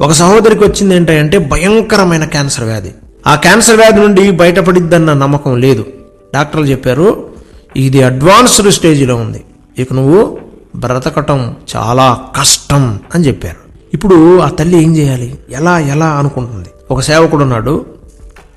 ఒక సహోదరికి వచ్చింది ఏంటంటే భయంకరమైన క్యాన్సర్ వ్యాధి. ఆ క్యాన్సర్ వ్యాధి నుండి బయటపడిద్దన్న నమ్మకం లేదు. డాక్టర్లు చెప్పారు ఇది అడ్వాన్స్డ్ స్టేజ్లో ఉంది. ఇక నువ్వు బ్రతకటం చాలా కష్టం అని చెప్పారు. ఇప్పుడు ఆ తల్లి ఏం చేయాలి? ఎలా ఎలా అనుకుంటుంది? ఒక సేవకుడు ఉన్నాడు.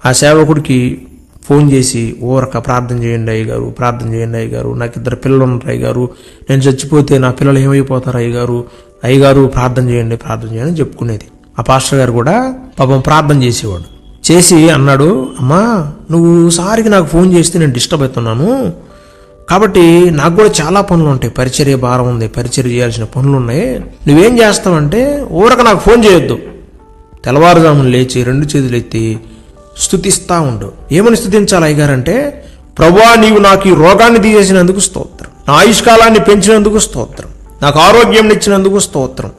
ఆ సేవకుడికి ఫోన్ చేసి ఊరక ప్రార్థన చేయండి అయ్య గారు ప్రార్థన చేయండి అయ్య గారు నాకు ఇద్దరు పిల్లలు ఉన్నారు అయ్య గారు నేను చచ్చిపోతే నా పిల్లలు ఏమైపోతారు అయ్య గారు అయ్యగారు ప్రార్థన చేయండి ప్రార్థన చేయండి చెప్పుకునేది. ఆ పాస్టర్ గారు కూడా పాపం ప్రార్థన చేసేవాడు. చేసి అన్నాడు అమ్మా నువ్వు సారికి నాకు ఫోన్ చేస్తే నేను డిస్టర్బ్ అవుతున్నాను. కాబట్టి నాకు కూడా చాలా పనులు ఉంటాయి. పరిచర్య భారం ఉంది పరిచర్య చేయాల్సిన పనులు ఉన్నాయి. నువ్వేం చేస్తావంటే ఊరక నాకు ఫోన్ చేయొద్దు. తెల్లవారుజామున లేచి రెండు చేతులు ఎత్తి స్థుతిస్తా ఉండు. ఏమని స్థుతించాలి అయ్యగారంటే ప్రభా నీవు నాకు ఈ రోగాన్ని తీసేసినందుకు స్తోత్రం. నా ఆయుష్కాలాన్ని పెంచినందుకు స్తోత్రం. నాకు ఆరోగ్యం ఇచ్చినందుకు స్తోత్రం.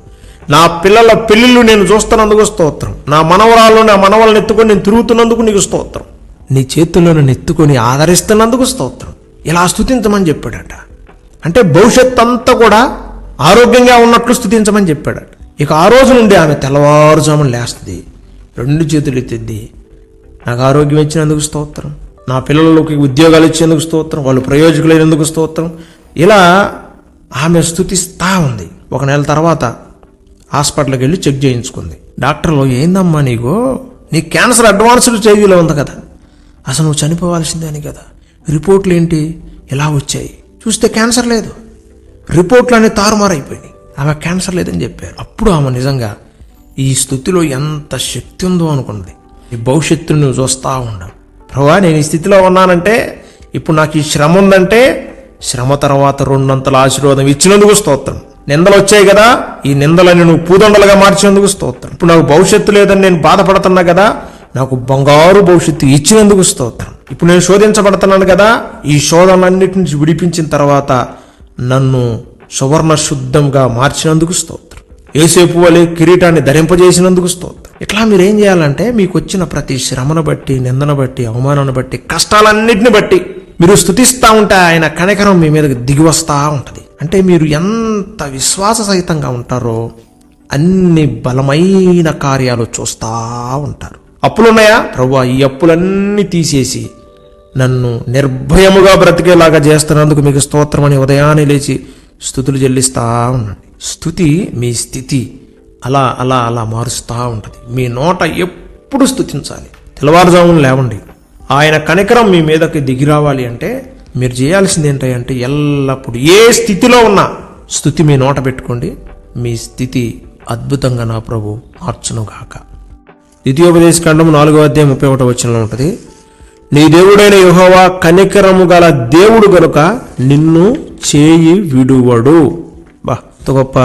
నా పిల్లల పెళ్ళిళ్ళు నేను చూస్తున్నందుకు స్తోత్రం. నా మనవరాలు నా మనవలను ఎత్తుకొని నేను తిరుగుతున్నందుకు నీకు స్తోత్రం. నీ చేతుల్లో నన్ను ఎత్తుకొని ఆదరిస్తున్నందుకు స్తోత్రం. ఇలా స్థుతించమని చెప్పాడట. అంటే భవిష్యత్ అంతా కూడా ఆరోగ్యంగా ఉన్నట్లు స్థుతించమని చెప్పాడట. ఇక ఆ రోజు నుండి ఆమె తెల్లవారుజామున లేస్తుంది. రెండు చేతులు ఎత్తిద్ది నాకు ఆరోగ్యం ఇచ్చినందుకు స్తోత్రం. నా పిల్లలకి ఉద్యోగాలు ఇచ్చేందుకు స్తోత్రం. వాళ్ళు ప్రయోజకులైనందుకు స్తోత్రం. ఇలా ఆమె స్థుతిస్తా ఉంది. ఒక నెల తర్వాత హాస్పిటల్కి వెళ్ళి చెక్ చేయించుకుంది. డాక్టర్లు ఏందమ్మా నీకు? నీ క్యాన్సర్ అడ్వాన్స్డ్ స్టేజ్లో ఉంది కదా. అసలు నువ్వు చనిపోవాల్సిందే అని కదా. రిపోర్ట్లు ఏంటి? ఎలా వచ్చాయి? చూస్తే క్యాన్సర్ లేదు. రిపోర్ట్లు అన్ని తారుమారైపోయినాయి. ఆమె క్యాన్సర్ లేదని చెప్పారు. అప్పుడు ఆమె నిజంగా ఈ స్థుతిలో ఎంత శక్తి ఉందో అనుకున్నది. ఈ భవిష్యత్తును నువ్వు చూస్తూ ఉండవు ప్రభా నేను ఈ స్థితిలో ఉన్నానంటే ఇప్పుడు నాకు ఈ శ్రమ ఉందంటే శ్రమ తర్వాత రెండంతల ఆశీర్వాదం ఇచ్చినందుకు స్తోత్రం. నిందలు వచ్చాయి కదా ఈ నిందలని నువ్వు పూదండలుగా మార్చినందుకు స్తోత్రం. ఇప్పుడు నాకు భవిష్యత్తు లేదని నేను బాధపడుతున్నా కదా నాకు బంగారు భవిష్యత్తు ఇచ్చినందుకు స్తోత్రం. ఇప్పుడు నేను శోధించబడుతున్నాను కదా ఈ శోధనన్నిటి నుంచి విడిపించిన తర్వాత నన్ను సువర్ణ శుద్ధంగా మార్చినందుకు స్తోత్రం. ఏసేపు వలె కిరీటాన్ని ధరింపజేసినందుకు స్తోత్రం. ఇట్లా మీరు ఏం చేయాలంటే మీకు వచ్చిన ప్రతి శ్రమను బట్టి నిందను బట్టి అవమానాన్ని బట్టి కష్టాలన్నిటిని బట్టి మీరు స్థుతిస్తూ ఉంటే ఆయన కనికరం మీ మీద దిగి వస్తూ ఉంటుంది. అంటే మీరు ఎంత విశ్వాస సహితంగా ఉంటారో అన్ని బలమైన కార్యాలు చూస్తూ ఉంటారు. అప్పులున్నాయా? ప్రభు ఈ అప్పులన్నీ తీసేసి నన్ను నిర్భయముగా బ్రతికేలాగా చేస్తున్నందుకు మీకు స్తోత్రం అని ఉదయాన్నే లేచి స్థుతులు చెల్లిస్తూ ఉండండి. స్థుతి మీ స్థితి అలా అలా అలా మారుస్తూ ఉంటుంది. మీ నోట ఎప్పుడు స్థుతించాలి? తెల్లవారుజామున లేవండి. ఆయన కనికరం మీ మీదకి దిగి రావాలి అంటే మీరు చేయాల్సింది ఏంటంటే ఎల్లప్పుడూ ఏ స్థితిలో ఉన్నా స్థుతి మీ నోట పెట్టుకోండి. మీ స్థితి అద్భుతంగా నా ప్రభు మార్చునుగాక ద్వితీయోపదేశ ఖండం నాలుగో అధ్యాయం ముప్పై ఒకటో వచ్చిన ఉంటుంది. నీ దేవుడైన యుహోవా కనికరము గల దేవుడు గనుక నిన్ను చేయి విడువడు. బా గొప్ప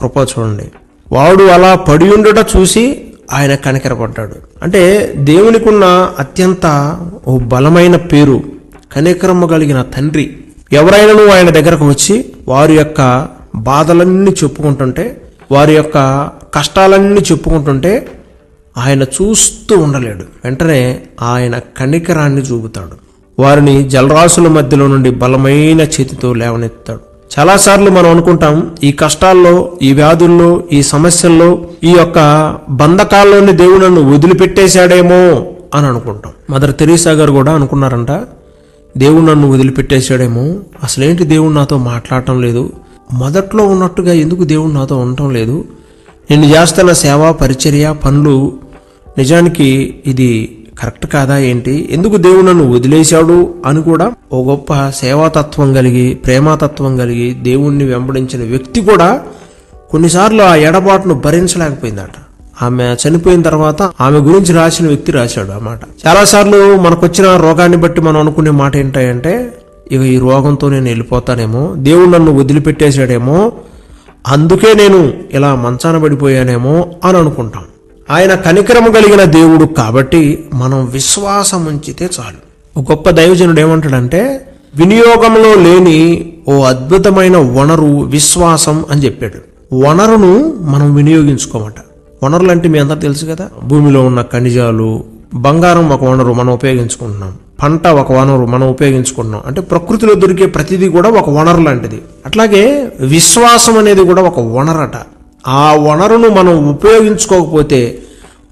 కృప చూడండి. వాడు అలా పడి ఉండుట చూసి ఆయన కనికరపడ్డాడు. అంటే దేవునికున్న అత్యంత ఓ బలమైన పేరు కనికరము కలిగిన తండ్రి ఎవరైనాను ఆయన దగ్గరకు వచ్చి వారి యొక్క బాధలన్నీ చెప్పుకుంటుంటే వారి యొక్క కష్టాలన్నీ చెప్పుకుంటుంటే ఆయన చూస్తూ ఉండలేడు. వెంటనే ఆయన కనికరాన్ని చూపుతాడు. వారిని జలరాశుల మధ్యలో నుండి బలమైన చేతితో లేవనెత్తాడు చాలాసార్లు మనం అనుకుంటాం ఈ కష్టాల్లో ఈ వ్యాధుల్లో ఈ సమస్యల్లో ఈ యొక్క బంధకాల్లోని దేవుడు నన్ను వదిలిపెట్టేశాడేమో అని అనుకుంటాం. మదర్ తెరీసా గారు కూడా అనుకున్నారంట దేవుడు నన్ను వదిలిపెట్టేశాడేమో అసలేంటి దేవుడు నాతో మాట్లాడటం లేదు? మొదట్లో ఉన్నట్టుగా ఎందుకు దేవుడు నాతో ఉండటం లేదు? నేను చేస్తున్న సేవ పరిచర్య పనులు నిజానికి ఇది కరెక్ట్ కాదా ఏంటి? ఎందుకు దేవుడు నన్ను వదిలేశాడు అని కూడా ఓ గొప్ప సేవాతత్వం కలిగి ప్రేమాతత్వం కలిగి దేవుణ్ణి వెంబడించిన వ్యక్తి కూడా కొన్నిసార్లు ఆ ఎడబాటును భరించలేకపోయిందట. ఆమె చనిపోయిన తర్వాత ఆమె గురించి రాసిన వ్యక్తి రాశాడు ఆ మాట. చాలాసార్లు మనకొచ్చిన రోగాన్ని బట్టి మనం అనుకునే మాట ఏంటంటే ఇక ఈ రోగంతో నేను వెళ్ళిపోతానేమో దేవుడు నన్ను వదిలిపెట్టేశాడేమో అందుకే నేను ఇలా మంచాన పడిపోయానేమో అని అనుకుంటాం. ఆయన కనికరము కలిగిన దేవుడు కాబట్టి మనం విశ్వాసం ఉంచితే చాలు. ఒక గొప్ప దైవజనుడు ఏమంటాడంటే వినియోగంలో లేని ఓ అద్భుతమైన వనరు విశ్వాసం అని చెప్పాడు. వనరును మనం వినియోగించుకోమట. వనరులు అంటే మీ అందరూ తెలుసు కదా? భూమిలో ఉన్న ఖనిజాలు బంగారం ఒక వనరు మనం ఉపయోగించుకుంటున్నాం. పంట ఒక వనరు మనం ఉపయోగించుకుంటున్నాం. అంటే ప్రకృతిలో దొరికే ప్రతిదీ కూడా ఒక వనరు లాంటిది. అట్లాగే విశ్వాసం అనేది కూడా ఒక వనరట. ఆ వనరును మనం ఉపయోగించుకోకపోతే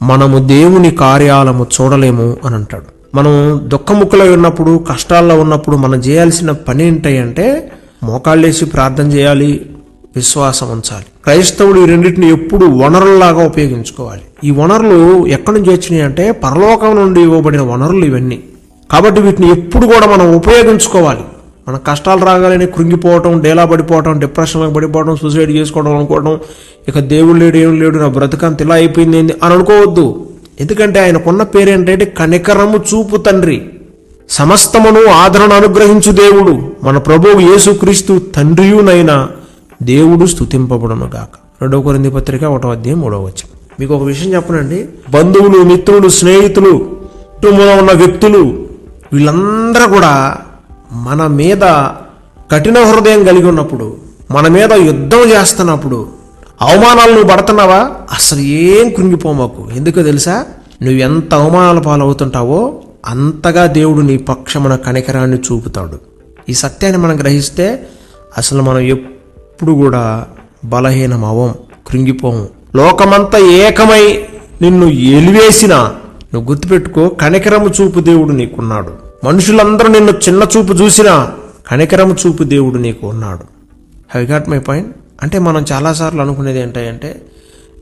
మనము దేవుని కార్యాలము చూడలేము అని అంటాడు. మనం దుఃఖముఖలో ఉన్నప్పుడు కష్టాల్లో ఉన్నప్పుడు మనం చేయాల్సిన పని ఏంటంటే మోకాళ్ళేసి ప్రార్థన చేయాలి విశ్వాసం ఉంచాలి. క్రైస్తవుడు ఈ రెండింటిని ఎప్పుడు వనరుల్లాగా ఉపయోగించుకోవాలి. ఈ వనరులు ఎక్కడి నుంచి వచ్చినాయి అంటే పరలోకం నుండి ఇవ్వబడిన వనరులు ఇవన్నీ. కాబట్టి వీటిని ఎప్పుడు కూడా మనం ఉపయోగించుకోవాలి. మన కష్టాలు రాగానే కృంగిపోవటం డేలా పడిపోవటం డిప్రెషన్లో పడిపోవడం సూసైడ్ చేసుకోవడం అనుకోవడం ఇక దేవుడు లేడు ఏం లేడు నా బ్రతకంత ఇలా అయిపోయింది ఏంది అని అనుకోవద్దు. ఎందుకంటే ఆయనకున్న పేరేంటంటే కనికరము చూపు తండ్రి. సమస్తమును ఆదరణ అనుగ్రహించు దేవుడు. మన ప్రభువు యేసుక్రీస్తు తండ్రియునైనా దేవుడు స్థుతింపబడును గాక. రెండవ కొరింది పత్రిక ఒకటో అధ్యాయం మూడవ వచ్చం మీకు ఒక విషయం చెప్పనండి. బంధువులు మిత్రులు స్నేహితులు కుటుంబంలో ఉన్న వ్యక్తులు వీళ్ళందరూ కూడా మన మీద కఠిన హృదయం కలిగి ఉన్నప్పుడు మన మీద యుద్ధం చేస్తున్నప్పుడు అవమానాలు నువ్వు పడుతున్నావా? అసలు ఏం కృంగిపోమాకు ఎందుకో తెలుసా? నువ్వు ఎంత అవమానాల పాలవుతుంటావో అంతగా దేవుడు నీ పక్షమున కనికరాన్ని చూపుతాడు. ఈ సత్యాన్ని మనం గ్రహిస్తే అసలు మనం ఎప్పుడు కూడా బలహీనం అవం కృంగిపోము. లోకమంతా ఏకమై నిన్ను ఎలివేసినా నువ్వు గుర్తుపెట్టుకో కనికరము చూపు దేవుడు నీకున్నాడు. మనుషులందరూ నిన్ను చిన్న చూపు చూసినా కనికరము చూపు దేవుడు నీకు ఉన్నాడు. హ్యావ్ గాట్ మై పాయింట్ అంటే మనం చాలాసార్లు అనుకునేది ఏంటంటే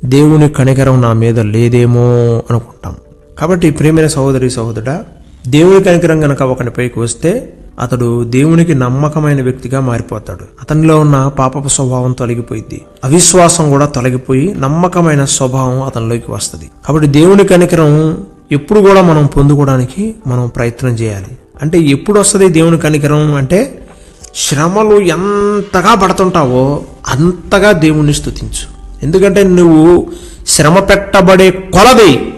దేవుని కనికరం నా మీద లేదేమో అనుకుంటాం. కాబట్టి ప్రేమైన సహోదరి సహోదరుడా దేవుని కనికరం గనక ఒకని పైకి వస్తే అతడు దేవునికి నమ్మకమైన వ్యక్తిగా మారిపోతాడు. అతనిలో ఉన్న పాపపు స్వభావం తొలగిపోయింది అవిశ్వాసం కూడా తొలగిపోయి నమ్మకమైన స్వభావం అతనిలోకి వస్తుంది. కాబట్టి దేవుని కనికరం ఎప్పుడు కూడా మనం పొందుకోవడానికి మనం ప్రయత్నం చేయాలి. అంటే ఎప్పుడు వస్తుంది దేవుని కనికరం అంటే శ్రమలు ఎంతగా పడుతుంటావో అంతగా దేవుణ్ణి స్థుతించు ఎందుకంటే నువ్వు శ్రమ పెట్టబడే కొలది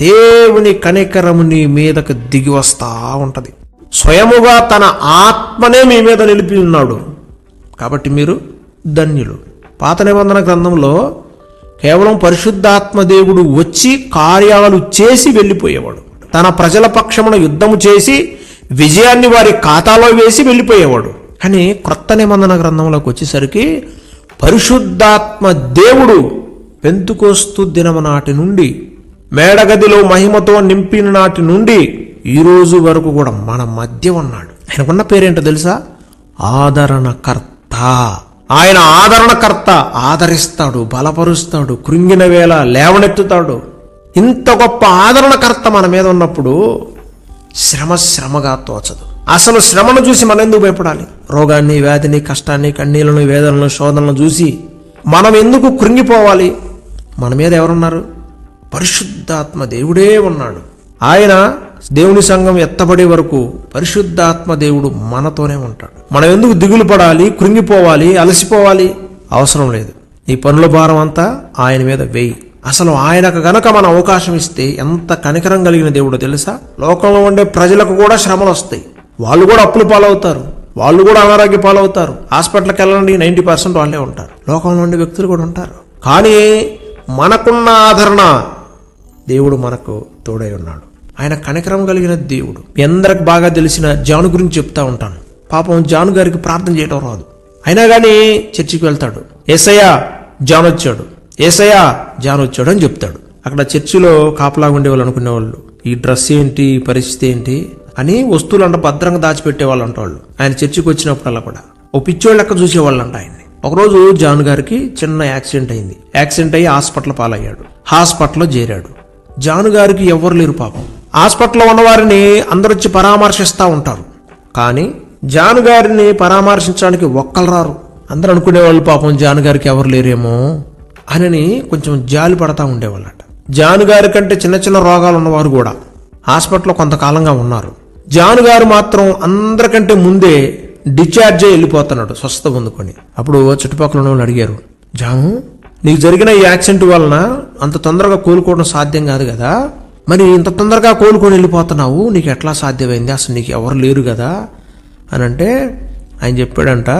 దేవుని కనికరముని మీదకు దిగి వస్తూ ఉంటుంది. స్వయముగా తన ఆత్మనే మీ మీద నిలిపి ఉన్నాడు. కాబట్టి మీరు ధన్యులు. పాత నిబంధన గ్రంథంలో కేవలం పరిశుద్ధాత్మ దేవుడు వచ్చి కార్యాలు చేసి వెళ్ళిపోయేవాడు. తన ప్రజల పక్షమున యుద్ధము చేసి విజయాన్ని వారి ఖాతాలో వేసి వెళ్ళిపోయేవాడు. కానీ క్రొత్త నిబంధన గ్రంథంలోకి వచ్చేసరికి పరిశుద్ధాత్మ దేవుడు పెంతుకోస్తు దినము నాటి నుండి మేడగదిలో మహిమతో నింపిన నాటి నుండి ఈ రోజు వరకు కూడా మన మధ్య ఉన్నాడు. ఆయనకున్న పేరేంటో తెలుసా? ఆదరణకర్త. ఆయన ఆదరణకర్త ఆదరిస్తాడు బలపరుస్తాడు కృంగిన వేళ లేవనెత్తుతాడు. ఇంత గొప్ప ఆదరణకర్త మన మీద ఉన్నప్పుడు శ్రమ శ్రమగా తోచదు. అసలు శ్రమను చూసి మనం ఎందుకు భయపడాలి? రోగాన్ని వ్యాధిని కష్టాన్ని కన్నీళ్ళను వేదనలను శోధనలను చూసి మనం ఎందుకు కృంగిపోవాలి? మన మీద ఎవరున్నారు? పరిశుద్ధాత్మ దేవుడే ఉన్నాడు. ఆయన దేవుని సంఘం ఎత్తబడే వరకు పరిశుద్ధాత్మ దేవుడు మనతోనే ఉంటాడు. మనం ఎందుకు దిగులు పడాలి కృంగిపోవాలి అలసిపోవాలి? అవసరం లేదు. నీ పనుల భారం అంతా ఆయన మీద వేయి. అసలు ఆయనకు గనక మన అవకాశం ఇస్తే ఎంత కనికరం కలిగిన దేవుడు తెలుసా? లోకంలో ఉండే ప్రజలకు కూడా శ్రమలు వస్తాయి. వాళ్ళు కూడా అప్పులు పాలవుతారు. వాళ్ళు కూడా అనారోగ్య పాలవుతారు. హాస్పిటల్కి వెళ్ళండి నైంటీ పర్సెంట్ వాళ్ళే ఉంటారు. లోకంలో ఉండే వ్యక్తులు కూడా ఉంటారు. కానీ మనకున్న ఆదరణ దేవుడు మనకు తోడై ఉన్నాడు. ఆయన కనికరం కలిగిన దేవుడు. మీ అందరికి బాగా తెలిసిన జాను గురించి చెప్తా ఉంటాను. పాపం జాను గారికి ప్రార్థన చేయటం రాదు. అయినా కానీ చర్చికి వెళ్తాడు. ఏసయ్యా జాన్ వచ్చాడు. ఏసయ్యా జాన్ వచ్చాడు అని చెప్తాడు. అక్కడ చర్చిలో కాపలాగా ఉండేవాళ్ళు అనుకునేవాళ్ళు. ఈ డ్రెస్ ఏంటి? ఈ పరిస్థితి ఏంటి? అని వస్తువులు అంట భద్రంగా దాచిపెట్టే వాళ్ళు వాళ్ళు ఆయన చర్చికి వచ్చినప్పుడల్లా కూడా. ఓ పిచ్చోళ్ళు లెక్క చూసేవాళ్ళు అంట ఆయన్ని. ఒకరోజు జాన్ గారికి చిన్న యాక్సిడెంట్ అయింది. యాక్సిడెంట్ అయ్యి హాస్పిటల్ పాలయ్యాడు. హాస్పిటల్లో చేరాడు. జాను గారికి ఎవ్వరు లేరు పాపం. హాస్పిటల్లో ఉన్నవారిని అందరూ వచ్చి పరామర్శిస్తూ ఉంటారు. కానీ జాను గారిని పరామర్శించడానికి ఒక్కరు రారు. అందరూ అనుకునేవాళ్ళు పాపం జాను గారికి ఎవరు లేరేమో అని కొంచెం జాలి పడతా ఉండేవాళ్ళట. జాను గారి కంటే చిన్న చిన్న రోగాలు ఉన్నవారు కూడా హాస్పిటల్లో కొంతకాలంగా ఉన్నారు. జాను గారు మాత్రం అందరికంటే ముందే డిశ్చార్జ్ అయ్యి వెళ్ళిపోతున్నాడు స్వస్థ పొందుకొని. అప్పుడు చుట్టుపక్కల ఉన్న వాళ్ళు అడిగారు జాను నీకు జరిగిన ఈ యాక్సిడెంట్ వలన అంత తొందరగా కోలుకోవడం సాధ్యం కాదు కదా? మరి ఇంత తొందరగా కోలుకొని వెళ్ళిపోతున్నావు నీకు ఎట్లా సాధ్యమైంది? అసలు నీకు ఎవరు లేరు కదా? అని అంటే ఆయన చెప్పాడంట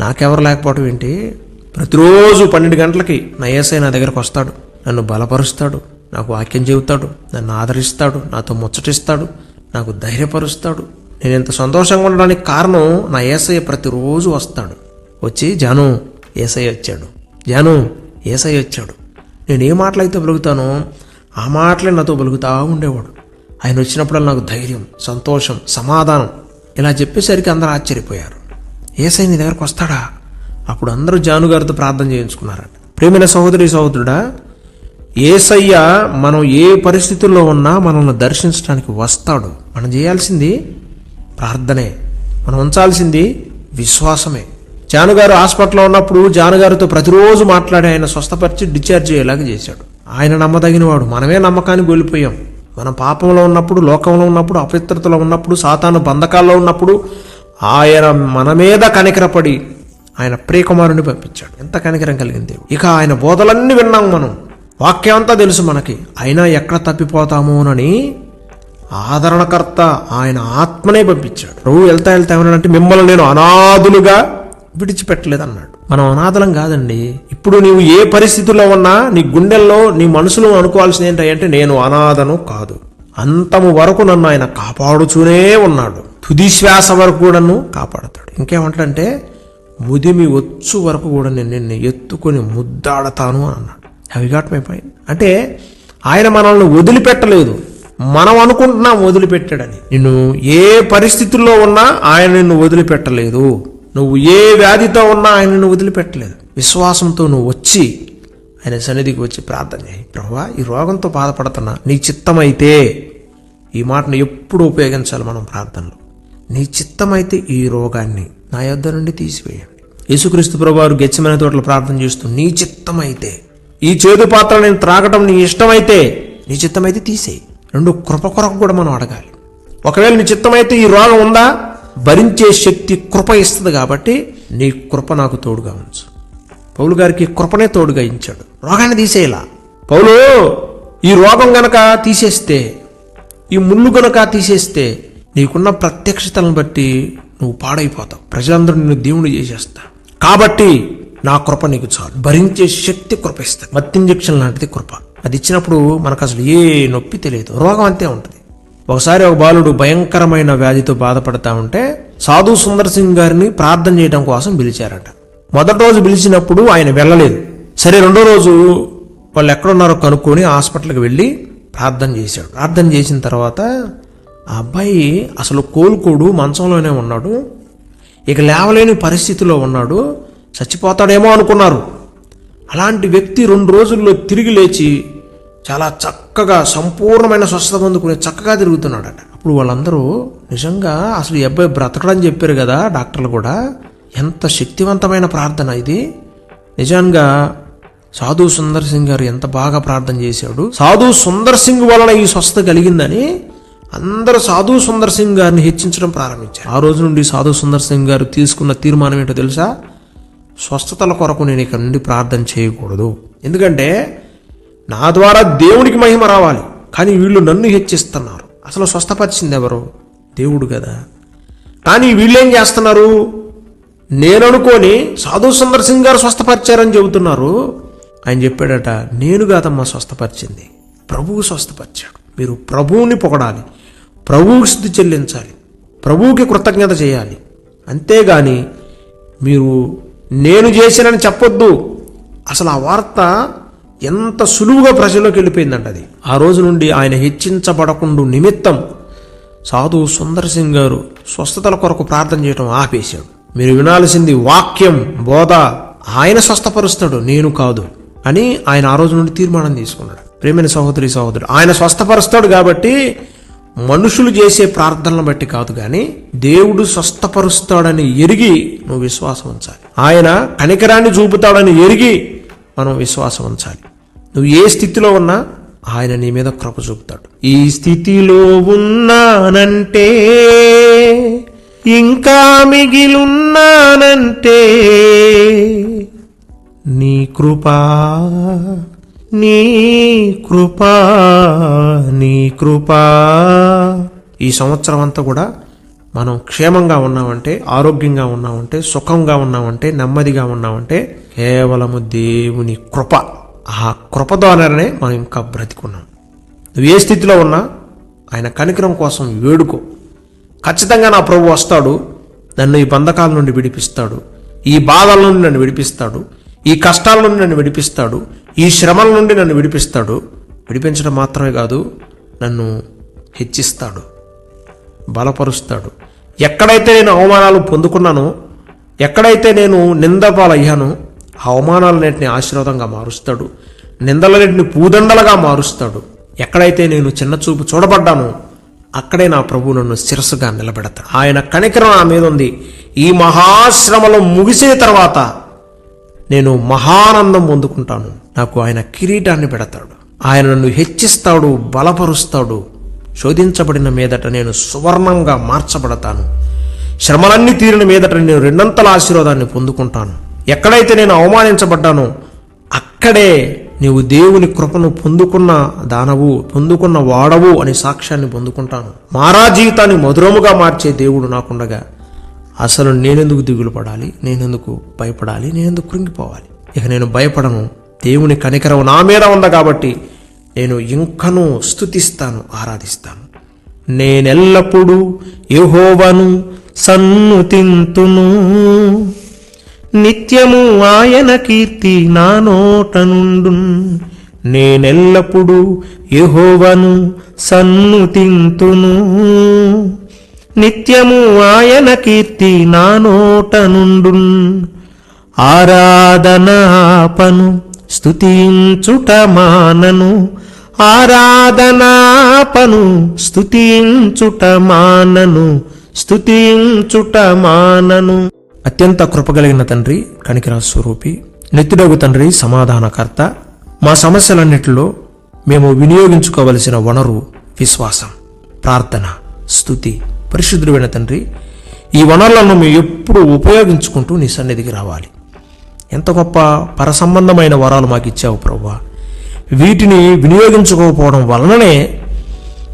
నాకెవరు లేకపోవడం ఏంటి? ప్రతిరోజు పన్నెండు గంటలకి నా ఏసై నా దగ్గరకు వస్తాడు. నన్ను బలపరుస్తాడు. నాకు వాక్యం చెబుతాడు. నన్ను ఆదరిస్తాడు. నాతో ముచ్చటిస్తాడు. నాకు ధైర్యపరుస్తాడు. నేను ఇంత సంతోషంగా ఉండడానికి కారణం నా ఏసయ్య ప్రతిరోజు వస్తాడు. వచ్చి జాను ఏసయ్య వచ్చాడు. జాను ఏసై వచ్చాడు. నేను ఏ మాటలైతే పలుకుతానో ఆ మాటలే నాతో పలుకుతా ఉండేవాడు. ఆయన వచ్చినప్పుడల్లా నాకు ధైర్యం సంతోషం సమాధానం ఇలా చెప్పేసరికి అందరూ ఆశ్చర్యపోయారు. ఏసై నీ దగ్గరకు వస్తాడా? అప్పుడు అందరూ జానుగారితో ప్రార్థన చేయించుకున్నారట. ప్రేమైన సహోదరి సహోదరుడా ఏసయ్య మనం ఏ పరిస్థితుల్లో ఉన్నా మనల్ని దర్శించడానికి వస్తాడు. మనం చేయాల్సింది ప్రార్థనే. మనం ఉంచాల్సింది విశ్వాసమే. జానుగారు హాస్పిటల్లో ఉన్నప్పుడు జానుగారితో ప్రతిరోజు మాట్లాడి ఆయన స్వస్థపరిచి డిశ్చార్జ్ అయ్యేలాగా చేశాడు. ఆయన నమ్మదగినవాడు. మనమే నమ్మకాన్ని కోల్పోయాం మన పాపంలో ఉన్నప్పుడు లోకంలో ఉన్నప్పుడు అపవిత్రతలో ఉన్నప్పుడు సాతాను బంధకాల్లో ఉన్నప్పుడు ఆయన మన మీద కనికరపడి ఆయన ప్రియకుమారుని పంపించాడు. ఎంత కనికరం కలిగింది ఇక ఆయన బోధలన్నీ విన్నాం మనం. వాక్యం అంతా తెలుసు మనకి. అయినా ఎక్కడ తప్పిపోతామోనని ఆదరణకర్త ఆయన ఆత్మనే పంపించాడు. నువ్వు వెళ్తా వెళ్తా ఏమన్నాడంటే మిమ్మల్ని నేను అనాథులుగా విడిచిపెట్టలేదన్నాడు. మనం అనాథలం కాదండి. ఇప్పుడు నీవు ఏ పరిస్థితుల్లో ఉన్నా నీ గుండెల్లో నీ మనసులో అనుకోవాల్సింది ఏంటంటే నేను అనాథను కాదు. అంతము వరకు నన్ను ఆయన కాపాడుతూనే ఉన్నాడు. తుది శ్వాస వరకు కూడా నన్ను కాపాడుతాడు. ఇంకేమంటాడంటే ముదిమి వచ్చు వరకు కూడా నేను నిన్ను ఎత్తుకొని ముద్దాడతాను అన్నాడు. అవి గాట్ మై పాయింట్ అంటే ఆయన మనల్ని వదిలిపెట్టలేదు. మనం అనుకుంటున్నాం వదిలిపెట్టాడని. నిన్ను ఏ పరిస్థితుల్లో ఉన్నా ఆయన నిన్ను వదిలిపెట్టలేదు. నువ్వు ఏ వ్యాధితో ఉన్నా ఆయన వదిలిపెట్టలేదు. విశ్వాసంతో నువ్వు వచ్చి ఆయన సన్నిధికి వచ్చి ప్రార్థన చేయి. ప్రభువా ఈ రోగంతో బాధపడుతున్నా నీ చిత్తమైతే ఈ మాటను ఎప్పుడు ఉపయోగించాలి మనం ప్రార్థనలో. నీ చిత్తమైతే ఈ రోగాన్ని నా యొద్ద నుండి తీసివేయండి. యేసుక్రీస్తు ప్రభువారు గెచ్చమైన తోటలో ప్రార్థన చేస్తూ నీ చిత్తమైతే ఈ చేదు పాత్ర నేను త్రాగటం నీ ఇష్టమైతే నీ చిత్తమైతే తీసేయి. రెండు కృప కొరకు కూడా మనం అడగాలి. ఒకవేళ నీ చిత్తమైతే ఈ రోగం ఉందా? భరించే శక్తి కృప ఇస్తుంది కాబట్టి నీ కృప నాకు తోడుగా ఉంచు. పౌలు గారికి కృపనే తోడుగా ఇచ్చాడు. రోగాన్ని తీసేయలా? పౌలు ఈ రోగం గనక తీసేస్తే ఈ ముళ్ళు గనక తీసేస్తే నీకున్న ప్రత్యక్షతలను బట్టి నువ్వు పాడైపోతావు. ప్రజలందరూ నిన్ను దేవుడు చేసేస్తా కాబట్టి నా కృప నీకు చాలు. భరించే శక్తి కృప ఇస్తుంది. మత్తు ఇంజక్షన్ లాంటిది కృప. అది ఇచ్చినప్పుడు మనకు అసలు ఏ నొప్పి తెలియదు. రోగం అంతే ఉంటుంది. ఒకసారి ఒక బాలుడు భయంకరమైన వ్యాధితో బాధపడతా ఉంటే సాధు సుందర్ సింగ్ గారిని ప్రార్థన చేయడం కోసం పిలిచారట. మొదటి రోజు పిలిచినప్పుడు ఆయన వెళ్ళలేదు. సరే రెండో రోజు వాళ్ళు ఎక్కడున్నారో కనుక్కొని హాస్పిటల్కి వెళ్ళి ప్రార్థన చేశాడు. ప్రార్థన చేసిన తర్వాత ఆ అబ్బాయి అసలు కోలుకోడు మంచంలోనే ఉన్నాడు ఇక లేవలేని పరిస్థితిలో ఉన్నాడు చచ్చిపోతాడేమో అనుకున్నారు. అలాంటి వ్యక్తి రెండు రోజుల్లో తిరిగి లేచి చాలా చక్కగా సంపూర్ణమైన స్వస్థత పొందుకుని చక్కగా తిరుగుతున్నాడట. అప్పుడు వాళ్ళందరూ నిజంగా అసలు ఈ అబ్బాయి బ్రతకడని చెప్పారు కదా డాక్టర్లు కూడా. ఎంత శక్తివంతమైన ప్రార్థన ఇది. నిజంగా సాధు సుందర్ సింగ్ గారు ఎంత బాగా ప్రార్థన చేశాడు. సాధు సుందర్ సింగ్ వలన ఈ స్వస్థత కలిగిందని అందరూ సాధు సుందర్ సింగ్ గారిని హెచ్చించడం ప్రారంభించారు. ఆ రోజు నుండి సాధు సుందర్ సింగ్ గారు తీసుకున్న తీర్మానం ఏంటో తెలుసా? స్వస్థతల కొరకు నేను ఇక్కడ నుండి ప్రార్థన చేయకూడదు. ఎందుకంటే నా ద్వారా దేవునికి మహిమ రావాలి. కానీ వీళ్ళు నన్ను హెచ్చిస్తున్నారు. అసలు స్వస్థపరిచింది ఎవరు? దేవుడు కదా. కానీ వీళ్ళేం చేస్తున్నారు? నేను అనుకోని సాధు సుందర్ సింగ్ గారు స్వస్థపరిచారని చెబుతున్నారు. ఆయన చెప్పాడట నేను కాదమ్మా స్వస్థపరిచింది. ప్రభువు స్వస్థపరిచాడు. మీరు ప్రభువుని పొగడాలి. ప్రభువుకి స్థుతి చెల్లించాలి. ప్రభువుకి కృతజ్ఞత చేయాలి. అంతేగాని మీరు నేను చేశానని చెప్పొద్దు. అసలు ఆ వార్త ఎంత సులువుగా ప్రజల్లోకి వెళ్ళిపోయిందంట అది. ఆ రోజు నుండి ఆయన హెచ్చించబడకుండా నిమిత్తం సాధు సుందర్ సింగ్ గారు స్వస్థతల కొరకు ప్రార్థన చేయడం ఆపేశాడు. మీరు వినాల్సింది వాక్యం బోధ ఆయన స్వస్థపరుస్తాడు నేను కాదు అని ఆయన ఆ రోజు నుండి తీర్మానం తీసుకున్నాడు ప్రేమైన సహోదరి సహోదరుడు ఆయన స్వస్థపరుస్తాడు కాబట్టి మనుషులు చేసే ప్రార్థనలను బట్టి కాదు కానీ దేవుడు స్వస్థపరుస్తాడని ఎరిగి నువ్వు విశ్వాసం ఉంచాలి. ఆయన కనికరాన్ని చూపుతాడని ఎరిగి మనం విశ్వాసం ఉంచాలి. నువ్వు ఏ స్థితిలో ఉన్నా ఆయన నీ మీద కృప చూపుతాడు. ఈ స్థితిలో ఉన్నానంటే ఇంకా మిగిలున్నానంటే నీ కృపా నీ కృపా నీ కృపా. ఈ సంవత్సరం అంతా కూడా మనం క్షేమంగా ఉన్నామంటే ఆరోగ్యంగా ఉన్నామంటే సుఖంగా ఉన్నామంటే నెమ్మదిగా ఉన్నామంటే కేవలము దేవుని కృప. ఆ కృప ద్వారానే మనం ఇంకా బ్రతికున్నాం. నువ్వు ఏ స్థితిలో ఉన్నా ఆయన కనికరం కోసం వేడుకో. ఖచ్చితంగా నా ప్రభు వస్తాడు నన్ను ఈ బంధకాల నుండి విడిపిస్తాడు ఈ బాధల నుండి నన్ను విడిపిస్తాడు ఈ కష్టాల నుండి నన్ను విడిపిస్తాడు ఈ శ్రమల నుండి నన్ను విడిపిస్తాడు. విడిపించడం మాత్రమే కాదు నన్ను హెచ్చిస్తాడు బలపరుస్తాడు. ఎక్కడైతే నేను అవమానాలు పొందుకున్నానో ఎక్కడైతే నేను నిందపాలయ్యానో అవమానాలన్నింటిని ఆశీర్వాదంగా మారుస్తాడు. నిందలన్నింటిని పూదండలుగా మారుస్తాడు. ఎక్కడైతే నేను చిన్న చూపు చూడబడ్డానో అక్కడే నా ప్రభు నన్ను శిరస్సుగా నిలబెడతాడు. ఆయన కనికరం నా మీద ఉంది ఈ మహాశ్రమలో ముగిసిన తర్వాత నేను మహానందం పొందుకుంటాను. నాకు ఆయన కిరీటాన్ని పెడతాడు. ఆయన నన్ను హెచ్చిస్తాడు బలపరుస్తాడు. శోధించబడిన మీదట నేను సువర్ణంగా మార్చబడతాను. శ్రమలన్నీ తీరిన మీదట నేను రెండంతల ఆశీర్వాదాన్ని పొందుకుంటాను. ఎక్కడైతే నేను అవమానించబడ్డానో అక్కడే నీవు దేవుని కృపను పొందుకున్న దానవు పొందుకున్న వాడవు అని సాక్ష్యాన్ని పొందుకుంటాను. మారా జీవితాన్ని మధురముగా మార్చే దేవుడు నాకుండగా అసలు నేనెందుకు దిగులు పడాలి నేనెందుకు భయపడాలి? నేనెందుకు కృంగిపోవాలి? ఇక నేను భయపడను. దేవుని కనికరం నా మీద ఉంది కాబట్టి నేను ఇంకనూ స్తుతిస్తాను ఆరాధిస్తాను. నేనెల్లప్పుడూ సన్ను సన్నుతింతును. నిత్యము ఆయన కీర్తి నా నోట నుండు నేనెల్లప్పుడూ యహోవను సన్నుతింతును. నిత్యము ఆయన కీర్తి నా నోట నుండు ఆరాధనాపను స్తుతించుట మానను. ఆరాధనాపను స్తుతించుట మానను. స్తుతించుట మానను. అత్యంత కృపగలిగిన తండ్రి కనికరా స్వరూపి నెత్తిడోగు తండ్రి సమాధానకర్త. మా సమస్యలన్నిటిలో మేము వినియోగించుకోవలసిన వనరు విశ్వాసం ప్రార్థన స్థుతి పరిశుద్ధుడైన తండ్రి. ఈ వనరులను మేము ఎప్పుడు ఉపయోగించుకుంటూ నీ సన్నిధికి రావాలి. ఎంత గొప్ప పరసంబంధమైన వరాలు మాకు ఇచ్చావు ప్రవ్వా. వీటిని వినియోగించుకోకపోవడం వలననే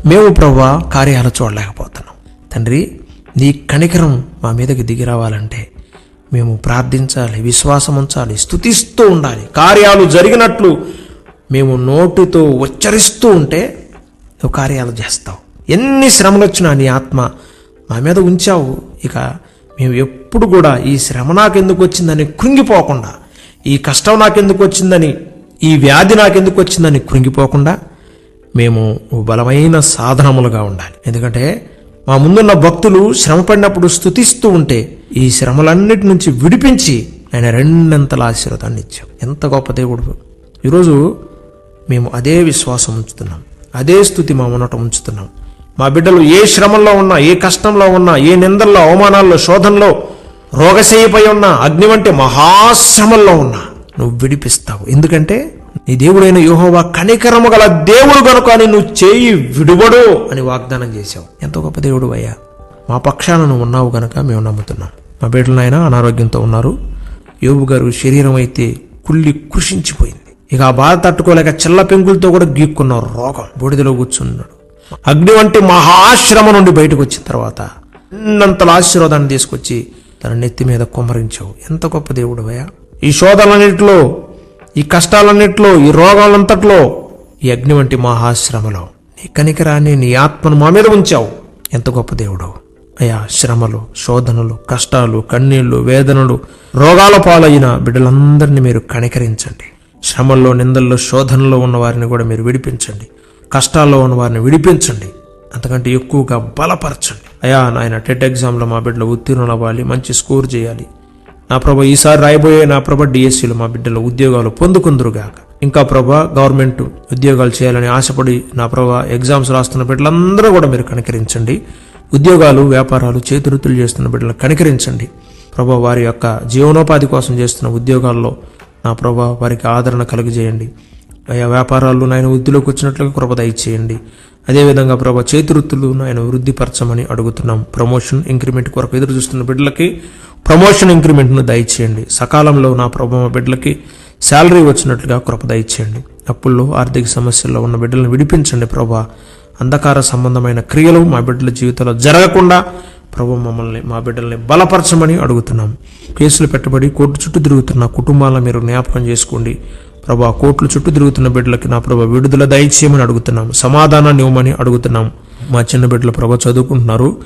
మేము ప్రవ్వా కార్యాలు చూడలేకపోతున్నాం. తండ్రి నీ కనికరం మా మీదకి దిగి రావాలంటే మేము ప్రార్థించాలి విశ్వాసం ఉంచాలి స్థుతిస్తూ ఉండాలి. కార్యాలు జరిగినట్లు మేము నోటితో ఉచ్చరిస్తూ ఉంటే నువ్వు కార్యాలు చేస్తావు. ఎన్ని శ్రమలు వచ్చినా నీ ఆత్మ మా మీద ఉంచావు ఇక మేము ఎప్పుడు కూడా ఈ శ్రమ నాకెందుకు వచ్చిందని కృంగిపోకుండా ఈ కష్టం నాకెందుకు వచ్చిందని ఈ వ్యాధి నాకెందుకు వచ్చిందని కృంగిపోకుండా మేము బలమైన సాధనములుగా ఉండాలి. ఎందుకంటే మా ముందున్న భక్తులు శ్రమ పడినప్పుడు స్థుతిస్తూ ఉంటే ఈ శ్రమలన్నిటి నుంచి విడిపించి ఆయన రెండంతల ఆశీర్వాదాన్ని ఇచ్చాం ఎంత గొప్ప దేవుడు. ఈరోజు మేము అదే విశ్వాసం ఉంచుతున్నాం. అదే స్థుతి మా ఉన్నట ఉంచుతున్నాం. మా బిడ్డలు ఏ శ్రమంలో ఉన్నా ఏ కష్టంలో ఉన్నా ఏ నిందల్లో అవమానాల్లో శోధనలో రోగశయ్యపై ఉన్నా అగ్ని వంటి మహాశ్రమంలో ఉన్నా నువ్వు విడిపిస్తావు. ఎందుకంటే నీ దేవుడైన యోహోవా కనికరము గల దేవుడు గనుక నువ్వు చేయి విడువడు అని వాగ్దానం చేశావు. ఎంతో గొప్ప దేవుడు అయ్యా. మా పక్షాన నువ్వు ఉన్నావు గనక మేము నమ్ముతున్నాం. మా బిడ్డలు ఆయన అనారోగ్యంతో ఉన్నారు. యోబు గారు శరీరం అయితే కుళ్ళి కృషించిపోయింది. ఇక ఆ బాధ తట్టుకోలేక చిల్ల పెంకులతో కూడా గీక్కున్న రోగం బూడిదలో కూర్చున్నాడు. అగ్ని వంటి మహాశ్రమ నుండి బయటకు వచ్చిన తర్వాత అన్నంతల ఆశీర్వాదాన్ని తీసుకొచ్చి తన నెత్తి మీద కుమ్మరించావు. ఎంత గొప్ప దేవుడు అయ్యా. ఈ శోధనలన్నింటిలో ఈ కష్టాలన్నింటిలో ఈ రోగాలంతట్లో ఈ అగ్ని వంటి మహాశ్రమలో. నీ కనికరాన్ని నీ ఆత్మను మా మీద ఉంచావు. ఎంత గొప్ప దేవుడు అయ్యా శ్రమలు శోధనలు కష్టాలు కన్నీళ్ళు వేదనలు రోగాల పాలైన బిడ్డలందరినీ మీరు కనికరించండి. శ్రమల్లో నిందల్లో శోధనలో ఉన్న వారిని కూడా మీరు విడిపించండి. కష్టాల్లో ఉన్న వారిని విడిపించండి. అంతకంటే ఎక్కువగా బలపరచండి. అయా నాయన టెట్ ఎగ్జామ్లో మా బిడ్డలు ఉత్తీర్ణులు అవ్వాలి మంచి స్కోర్ చేయాలి. నా ప్రభ ఈసారి రాయబోయే నా ప్రభ డిఎస్సీలు మా బిడ్డలు ఉద్యోగాలు పొందుకుందురుగాక. ఇంకా ప్రభ గవర్నమెంట్ ఉద్యోగాలు చేయాలని ఆశపడి నా ప్రభ ఎగ్జామ్స్ రాస్తున్న బిడ్డలందరూ కూడా మీరు కనికరించండి. ఉద్యోగాలు వ్యాపారాలు చేతివృత్తులు చేస్తున్న బిడ్డలు కనికరించండి. ప్రభ వారి యొక్క జీవనోపాధి కోసం చేస్తున్న ఉద్యోగాల్లో నా ప్రభా వారికి ఆదరణ కలుగజేయండి. ఆయా వ్యాపారాల్లో నాయన వృద్ధిలోకి వచ్చినట్లుగా కృపద ఇచ్చేయండి అదేవిధంగా ప్రభా చేతివృత్తులు నాయన వృద్ధిపరచమని అడుగుతున్నాం. ప్రమోషన్ ఇంక్రిమెంట్ కొరకు ఎదురు చూస్తున్న బిడ్డలకి ప్రమోషన్ ఇంక్రిమెంట్ను దయచేయండి. సకాలంలో నా ప్రభావ బిడ్డలకి శాలరీ వచ్చినట్లుగా కృప దయచేయండి. అప్పుల్లో ఆర్థిక సమస్యల్లో ఉన్న బిడ్డలను విడిపించండి ప్రభా. అంధకార సంబంధమైన క్రియలు మా బిడ్డల జీవితంలో జరగకుండా ప్రభు మమ్మల్ని మా బిడ్డల్ని బలపరచమని అడుగుతున్నాం. కేసులు పెట్టబడి కోర్టు చుట్టూ తిరుగుతున్న కుటుంబాలను మీరు జ్ఞాపకం చేసుకోండి. ప్రభా కోట్లు చుట్టూ తిరుగుతున్న బిడ్డలకి నా ప్రభా విడుదల దయచేయమని అడుగుతున్నాం సమాధానాన్ని ఇవ్వమని అడుగుతున్నాం మా చిన్న బిడ్డల ప్రభా చదువుకుంటున్నారు.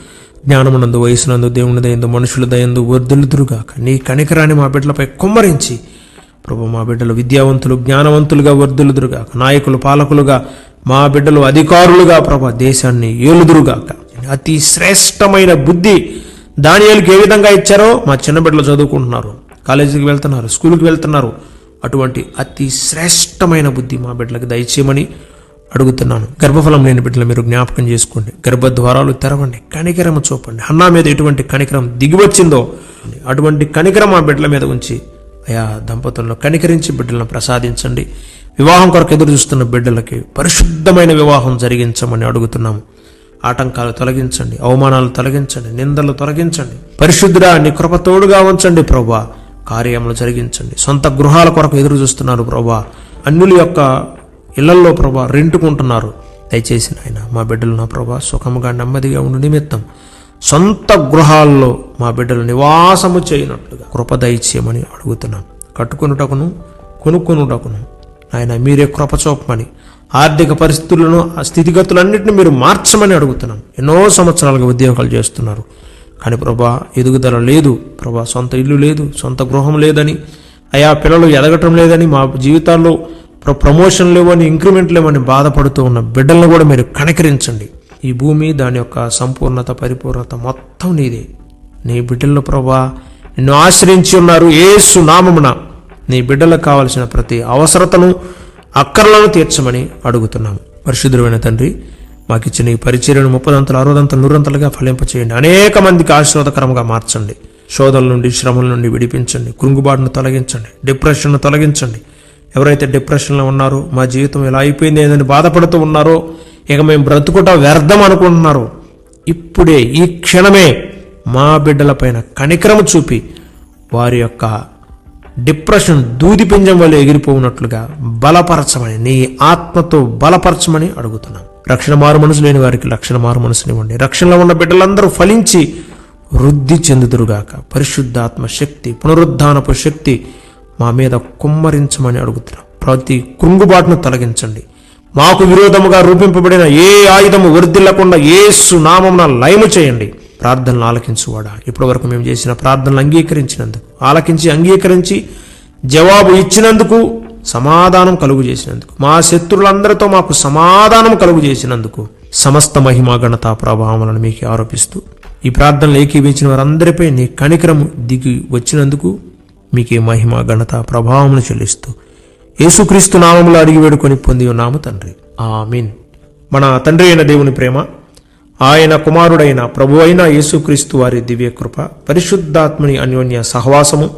జ్ఞానమునందు వయసునందు దేవుని దయందు మనుషుల దయందు వర్ధులుదురుగాక నీ కనికరాన్ని మా బిడ్డలపై కుమ్మరించి ప్రభు మా బిడ్డలు విద్యావంతులు జ్ఞానవంతులుగా వర్ధులుదురుగాక నాయకులు పాలకులుగా మా బిడ్డలు అధికారులుగా ప్రభా దేశాన్ని ఏలుదురుగాక. అతి శ్రేష్టమైన బుద్ధి దానియాలకు ఏ విధంగా ఇచ్చారో మా చిన్న బిడ్డలు చదువుకుంటున్నారు. కాలేజీకి వెళ్తున్నారు స్కూల్కి వెళ్తున్నారు. అటువంటి అతి శ్రేష్టమైన బుద్ధి మా బిడ్డలకు దయచేయమని అడుగుతున్నాను. గర్భఫలం లేని బిడ్డలు మీరు జ్ఞాపకం చేసుకోండి. గర్భద్వారాలు తెరవండి. కనికరం చూపండి. అన్నా మీద ఎటువంటి కనికరం దిగివచ్చిందో అటువంటి కనికరం ఆ బిడ్డల మీద ఉంచి అయా దంపతులను కనికరించి బిడ్డలను ప్రసాదించండి. వివాహం కొరకు ఎదురు చూస్తున్న బిడ్డలకి పరిశుద్ధమైన వివాహం జరిగించమని అడుగుతున్నాము. ఆటంకాలు తొలగించండి. అవమానాలు తొలగించండి. నిందలు తొలగించండి. పరిశుద్ధుడా నీ కృప తోడుగా ఉంచండి ప్రభా కార్యములు జరిగించండి. సొంత గృహాల కొరకు ఎదురు చూస్తున్నారు ప్రభా. అన్యుల యొక్క ఇళ్ళల్లో ప్రభా రెంటుకుంటున్నారు. దయచేసి నాయన మా బిడ్డలు నా ప్రభా సుఖముగా నెమ్మదిగా ఉండు నిమిత్తం. సొంత గృహాల్లో మా బిడ్డలు నివాసము చేయనట్లుగా కృప దయచేయమని అడుగుతున్నాం. కట్టుకొనుటకును కొనుక్కునుటకును. ఆయన మీరే కృప చూపమని ఆర్థిక పరిస్థితులను ఆ స్థితిగతులన్నింటినీ మీరు మార్చమని అడుగుతున్నాం. ఎన్నో సంవత్సరాలుగా ఉద్యోగాలు చేస్తున్నారు. కానీ ప్రభా ఎదుగుదల లేదు. ప్రభా సొంత ఇల్లు లేదు సొంత గృహం లేదని అయా పిల్లలు ఎదగటం లేదని మా జీవితాల్లో ప్ర- ప్రమోషన్ లేవని ఇంక్రిమెంట్ లేవని బాధపడుతూ ఉన్న బిడ్డలను కూడా మీరు కనకరించండి. ఈ భూమి దాని యొక్క సంపూర్ణత పరిపూర్ణత మొత్తం నీదే. నీ బిడ్డల్లో ప్రభా నిన్ను ఆశ్రయించి ఉన్నారు ఏసు నామమున. నీ బిడ్డలకు కావలసిన ప్రతి అవసరతను అక్కర్లను తీర్చమని అడుగుతున్నాము. పరిశుద్ధుడైన తండ్రి మాకు ఇచ్చిన ఈ పరిచర్యను ముప్పదంతలు అరవదంతలు నూరంతలుగా ఫలింపచేయండి. అనేక మందికి ఆశీర్వాదకరంగా మార్చండి. శోధల నుండి శ్రమల నుండి విడిపించండి. కృంగుబాటును తొలగించండి. డిప్రెషన్ను తొలగించండి. ఎవరైతే డిప్రెషన్లో ఉన్నారో మా జీవితం ఇలా అయిపోయింది ఏదని బాధపడుతూ ఉన్నారో ఇక మేము బ్రతుకుట వ్యర్థం అనుకుంటున్నారో. ఇప్పుడే ఈ క్షణమే మా బిడ్డలపైన కనికరము చూపి వారి యొక్క డిప్రెషన్ దూది పింజం వల్ల ఎగిరిపోయినట్లుగా బలపరచమని నీ ఆత్మతో బలపరచమని అడుగుతున్నాం. రక్షణ మారు మనసు లేని వారికి రక్షణ మారు మనసునివ్వండి రక్షణలో ఉన్న బిడ్డలందరూ ఫలించి వృద్ధి చెందుదురుగాక. పరిశుద్ధాత్మ శక్తి పునరుద్ధానపు శక్తి మా మీద కుమ్మరించమని అడుగుతున్నాం. ప్రతి కృంగుబాటును తొలగించండి. మాకు విరోధముగా రూపింపబడిన ఏ ఆయుధము వర్ధిల్లకుండా ఏసు నామమున లయము చేయండి. ప్రార్థనలు ఆలకించువాడా? ఇప్పటి వరకు మేము చేసిన ప్రార్థనలు అంగీకరించినందుకు ఆలకించి అంగీకరించి జవాబు ఇచ్చినందుకు సమాధానం కలుగు చేసినందుకు మా శత్రులందరితో మాకు సమాధానం కలుగు చేసినందుకు సమస్త మహిమా ఘనత ప్రభావములను మీకు ఆరోపిస్తూ ఈ ప్రార్థనలు ఏకీవించిన వారందరిపై నీ కనికరము దిగి వచ్చినందుకు మీకే మహిమ ఘనత ప్రభావమును చెల్లిస్తూ యేసుక్రీస్తు నామములు అడిగి వేడుకొని పొంది ఉన్నాము తండ్రి. ఆమీన్. మన తండ్రి అయిన దేవుని ప్రేమ ఆయన కుమారుడైన ప్రభు అయిన యేసుక్రీస్తు వారి దివ్య కృప పరిశుద్ధాత్మని అన్యోన్య సహవాసము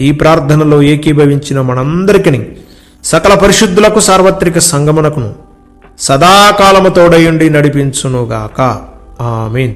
ఈ ప్రార్థనలో ఏకీభవించిన మనందరికీ సకల పరిశుద్ధులకు సార్వత్రిక సంగమనకును సదాకాలముతోడయుండి నడిపించునుగాక. ఆమెన్.